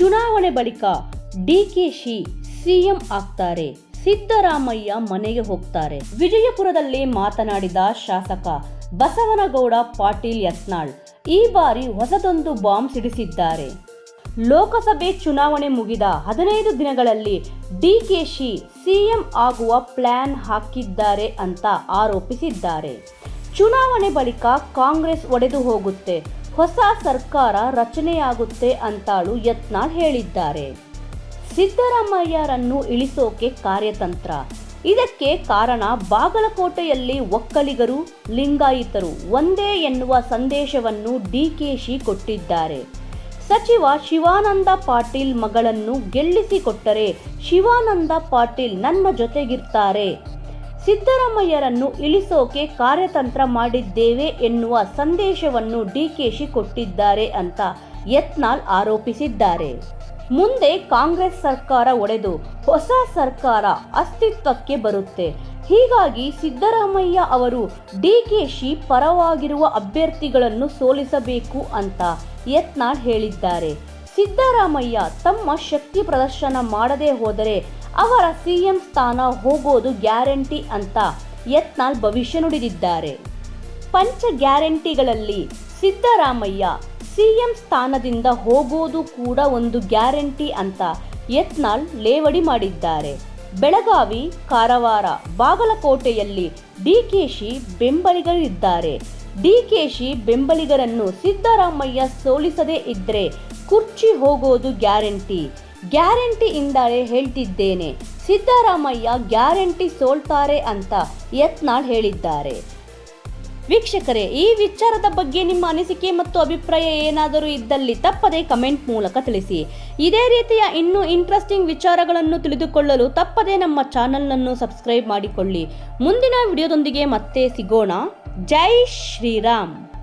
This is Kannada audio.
ಚುನಾವಣೆ ಬಳಿಕ ಡಿಕೆಶಿ ಸಿಎಂ ಆಗ್ತಾರೆ. ಸಿದ್ದರಾಮಯ್ಯ ಮನೆಗೆ ಹೋಗ್ತಾರೆ. ವಿಜಯಪುರದಲ್ಲಿ ಮಾತನಾಡಿದ ಶಾಸಕ ಬಸವನಗೌಡ ಪಾಟೀಲ್ ಯತ್ನಾಳ್ ಈ ಬಾರಿ ಹೊಸದೊಂದು ಬಾಂಬ್ ಸಿಡಿಸಿದ್ದಾರೆ. ಲೋಕಸಭೆ ಚುನಾವಣೆ ಮುಗಿದ ಹದಿನೈದು ದಿನಗಳಲ್ಲಿ ಡಿಕೆಶಿ ಸಿಎಂ ಆಗುವ ಪ್ಲಾನ್ ಹಾಕಿದ್ದಾರೆ ಅಂತ ಆರೋಪಿಸಿದ್ದಾರೆ. ಚುನಾವಣೆ ಬಳಿಕ ಕಾಂಗ್ರೆಸ್ ಒಡೆದು ಹೋಗುತ್ತೆ. ಹೊಸ ಸರ್ಕಾರ ರಚನೆಯಾಗುತ್ತೆ ಅಂತಾಳು ಯತ್ನಾಳ್ ಹೇಳಿದ್ದಾರೆ. ಸಿದ್ದರಾಮಯ್ಯರನ್ನು ಇಳಿಸೋಕೆ ಕಾರ್ಯತಂತ್ರ. ಇದಕ್ಕೆ ಕಾರಣ ಬಾಗಲಕೋಟೆಯಲ್ಲಿ ಒಕ್ಕಲಿಗರು, ಲಿಂಗಾಯಿತರು ಒಂದೇ ಎನ್ನುವ ಸಂದೇಶವನ್ನು ಡಿಕೆಶಿ ಕೊಟ್ಟಿದ್ದಾರೆ. ಸಚಿವ ಶಿವಾನಂದ ಪಾಟೀಲ್ ಮಗಳನ್ನು ಗೆಲ್ಲಿಸಿಕೊಟ್ಟರೆ ಶಿವಾನಂದ ಪಾಟೀಲ್ ನನ್ನ ಜೊತೆಗಿರ್ತಾರೆ. ಸಿದ್ದರಾಮಯ್ಯರನ್ನು ಇಳಿಸೋಕೆ ಕಾರ್ಯತಂತ್ರ ಮಾಡಿದ್ದೇವೆ ಎನ್ನುವ ಸಂದೇಶವನ್ನು ಡಿಕೆಶಿ ಕೊಟ್ಟಿದ್ದಾರೆ ಅಂತ ಯತ್ನಾಲ್ ಆರೋಪಿಸಿದ್ದಾರೆ. ಮುಂದೆ ಕಾಂಗ್ರೆಸ್ ಸರ್ಕಾರ ಒಡೆದು ಹೊಸ ಸರ್ಕಾರ ಅಸ್ತಿತ್ವಕ್ಕೆ ಬರುತ್ತೆ. ಹೀಗಾಗಿ ಸಿದ್ದರಾಮಯ್ಯ ಅವರು ಡಿಕೆಶಿ ಪರವಾಗಿರುವ ಅಭ್ಯರ್ಥಿಗಳನ್ನು ಸೋಲಿಸಬೇಕು ಅಂತ ಯತ್ನಾಳ್ ಹೇಳಿದ್ದಾರೆ. ಸಿದ್ದರಾಮಯ್ಯ ತಮ್ಮ ಶಕ್ತಿ ಪ್ರದರ್ಶನ ಮಾಡದೇ ಹೋದರೆ ಅವರ ಸಿಎಂ ಸ್ಥಾನ ಹೋಗೋದು ಗ್ಯಾರಂಟಿ ಅಂತ ಯತ್ನಾಳ್ ಭವಿಷ್ಯ ನುಡಿದಿದ್ದಾರೆ. ಪಂಚ ಗ್ಯಾರಂಟಿಗಳಲ್ಲಿ ಸಿದ್ದರಾಮಯ್ಯ ಸಿಎಂ ಸ್ಥಾನದಿಂದ ಹೋಗೋದು ಕೂಡ ಒಂದು ಗ್ಯಾರಂಟಿ ಅಂತ ಯತ್ನಾಳ್ ಲೇವಡಿ ಮಾಡಿದ್ದಾರೆ. ಬೆಳಗಾವಿ, ಕಾರವಾರ, ಬಾಗಲಕೋಟೆಯಲ್ಲಿ ಡಿಕೆಶಿ ಬೆಂಬಲಿಗರಿದ್ದಾರೆ. ಡಿಕೆಶಿ ಬೆಂಬಲಿಗರನ್ನು ಸಿದ್ದರಾಮಯ್ಯ ಸೋಲಿಸದೇ ಇದ್ರೆ ಕುರ್ಚಿ ಹೋಗೋದು ಗ್ಯಾರಂಟಿ. ಗ್ಯಾರಂಟಿಯಿಂದಲೇ ಹೇಳ್ತಿದ್ದೇನೆ. ಸಿದ್ದರಾಮಯ್ಯ ಗ್ಯಾರಂಟಿ ಸೋಲ್ತಾರೆ ಅಂತ ಯತ್ನಾಳ್ ಹೇಳಿದ್ದಾರೆ. ವೀಕ್ಷಕರೇ, ಈ ವಿಚಾರದ ಬಗ್ಗೆ ನಿಮ್ಮ ಅನಿಸಿಕೆ ಮತ್ತು ಅಭಿಪ್ರಾಯ ಏನಾದರೂ ಇದ್ದಲ್ಲಿ ತಪ್ಪದೇ ಕಮೆಂಟ್ ಮೂಲಕ ತಿಳಿಸಿ. ಇದೇ ರೀತಿಯ ಇನ್ನೂ ಇಂಟ್ರೆಸ್ಟಿಂಗ್ ವಿಚಾರಗಳನ್ನು ತಿಳಿದುಕೊಳ್ಳಲು ತಪ್ಪದೇ ನಮ್ಮ ಚಾನಲನ್ನು ಸಬ್ಸ್ಕ್ರೈಬ್ ಮಾಡಿಕೊಳ್ಳಿ. ಮುಂದಿನ ವಿಡಿಯೋದೊಂದಿಗೆ ಮತ್ತೆ ಸಿಗೋಣ. ಜೈ ಶ್ರೀರಾಮ್